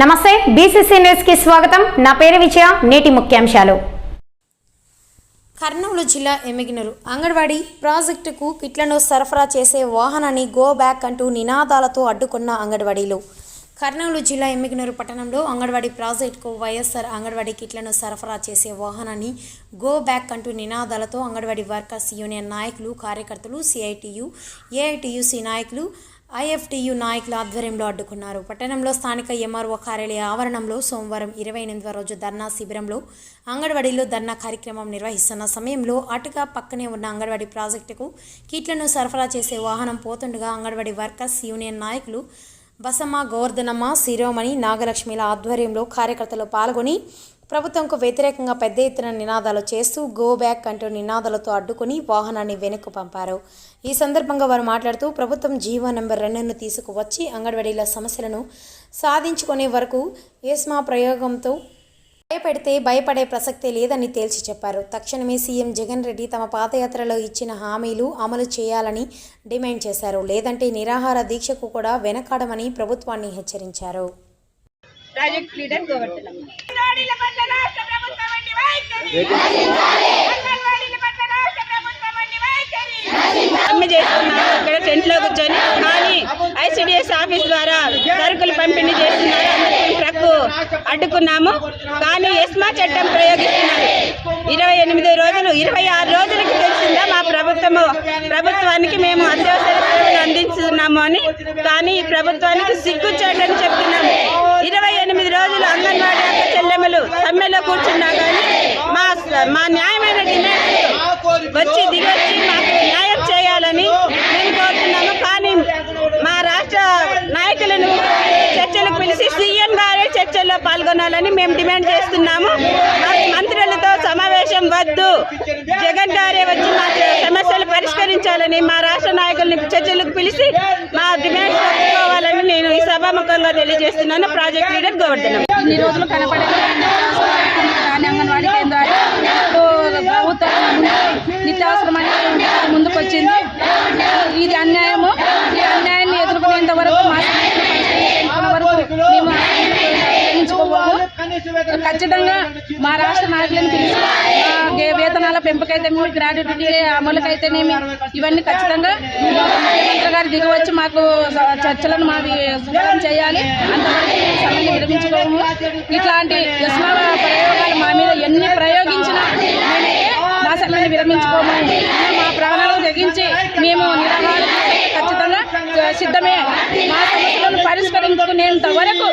నమస్తే బీసీసీ న్యూస్కి స్వాగతం. నా పేరు విజయ నేటి ముఖ్యాంశాలు. కర్నూలు జిల్లా ఎమ్మిగినరు. అంగన్వాడీ ప్రాజెక్టుకు కిట్లను సరఫరా చేసే వాహనాన్ని గో బ్యాక్ అంటూ నినాదాలతో అడ్డుకున్న అంగన్వాడీలు. కర్నూలు జిల్లా ఎమ్మిగినరు పట్టణంలో అంగన్వాడీ ప్రాజెక్టుకు వైఎస్ఆర్ అంగన్వాడీ కిట్లను సరఫరా చేసే వాహనాన్ని గో బ్యాక్ అంటూ నినాదాలతో అంగన్వాడీ వర్కర్స్ యూనియన్ నాయకులు కార్యకర్తలు సిఐటియు ఏఐటియుసి నాయకులు ఐఎఫ్టీయు నాయకుల ఆధ్వర్యంలో అడ్డుకున్నారు. పట్టణంలో స్థానిక ఎంఆర్ఓ కార్యాలయ ఆవరణంలో సోమవారం ఇరవై ఎనిమిదవ రోజు ధర్నా శిబిరంలో అంగన్వాడీలో ధర్నా కార్యక్రమం నిర్వహిస్తున్న సమయంలో అటుగా పక్కనే ఉన్న అంగన్వాడీ ప్రాజెక్టుకు కిట్లను సరఫరా చేసే వాహనం పోతుండగా అంగన్వాడీ వర్కర్స్ యూనియన్ నాయకులు బసమ్మ గోవర్ధనమ్మ శిరోమణి నాగలక్ష్మిల ఆధ్వర్యంలో కార్యకర్తలు పాల్గొని ప్రభుత్వంకు వ్యతిరేకంగా పెద్ద ఎత్తున నినాదాలు చేస్తూ గో బ్యాక్ అంటూ నినాదాలతో అడ్డుకుని వాహనాన్ని వెనక్కు పంపారు. ఈ సందర్భంగా వారు మాట్లాడుతూ ప్రభుత్వం జీవో నెంబర్ రెండును తీసుకువచ్చి అంగన్వాడీల సమస్యలను సాధించుకునే వరకు ఏస్మా ప్రయోగంతో భయపెడితే భయపడే ప్రసక్తే లేదని తేల్చి చెప్పారు. తక్షణమే సీఎం జగన్ రెడ్డి తమ పాదయాత్రలో ఇచ్చిన హామీలు అమలు చేయాలని డిమాండ్ చేశారు. లేదంటే నిరాహార దీక్షకు కూడా వెనకాడమని ప్రభుత్వాన్ని హెచ్చరించారు. ప్రాజెక్ట్ లీడర్ ఇక్కడ కూర్చొని కానీ ఐసిడిఎస్ ఆఫీస్ ద్వారా సరుకులు పంపిణీ చేస్తున్నారు. ట్రక్ అడ్డుకున్నాము. కానీ ఎస్మా చట్టం ప్రయోగిస్తున్నారు. ఇరవై ఎనిమిది రోజులు ఇరవై ఆరు రోజులకి తెలిసిందా మా ప్రభుత్వము ప్రభుత్వానికి మేము అత్యవసర సేవలు అందిస్తున్నాము అని. కానీ ఈ ప్రభుత్వానికి సిగ్గుచేటని చెప్తున్నాము. ఇరవై ఎనిమిది రోజులు అంగన్వాడీ అక్క చెల్లెమ్మలు సమ్మెలో కూర్చున్నా కానీ మా మా న్యాయమైన డిమాండ్ వచ్చి దిగొచ్చి మాకు న్యాయం చేయాలని మేము కోరుతున్నాము. కానీ మా రాష్ట్ర నాయకులను చర్చలకు పిలిచి సీఎం గారే ఉండాలని మేము డిమాండ్ చేస్తున్నాము. మంత్రులతో సమావేశం వద్దు. జగన్ గారే వచ్చి మా సమస్యలు పరిష్కరించాలని మా రాష్ట్ర నాయకుల్ని చర్చలకు పిలిచి మా డిమాండ్ ఒప్పుకోవాలని నేను ఈ సభాముఖంగా తెలియజేస్తున్నాను. Project leader Govardhanam. ఇన్ని రోజులు అంగన్వాడీ కేంద్రాలు ప్రభుత్వం ముందు ముందుకు వచ్చింది ఇది అన్యాయము. ఈ అన్యాయాన్ని ఎదుర్కొనేంత వరకు మా వరకు మేము ఖచ్చితంగా మా రాష్ట్ర నాయకులను పిలిచి వేతనాల పెంపుకైతేనేమి గ్రాడ్యుటీ అమలుకైతేనేమి ఇవన్నీ ఖచ్చితంగా ముఖ్యమంత్రి గారు దిగవచ్చి మాకు చర్చలను మావి సులభం చేయాలి. అంతవరకు విరమించుకోము. ఇట్లాంటి యస్మా ప్రయోగాలు మా మీద ఎన్ని ప్రయోగించినా మా సమ్మెని విరమించుకోము. మా ప్రాణాలు తెగించి మేము నిరాహార ఖచ్చితంగా సిద్ధమే. మా సమస్యలను పరిష్కరించుకునేంత వరకు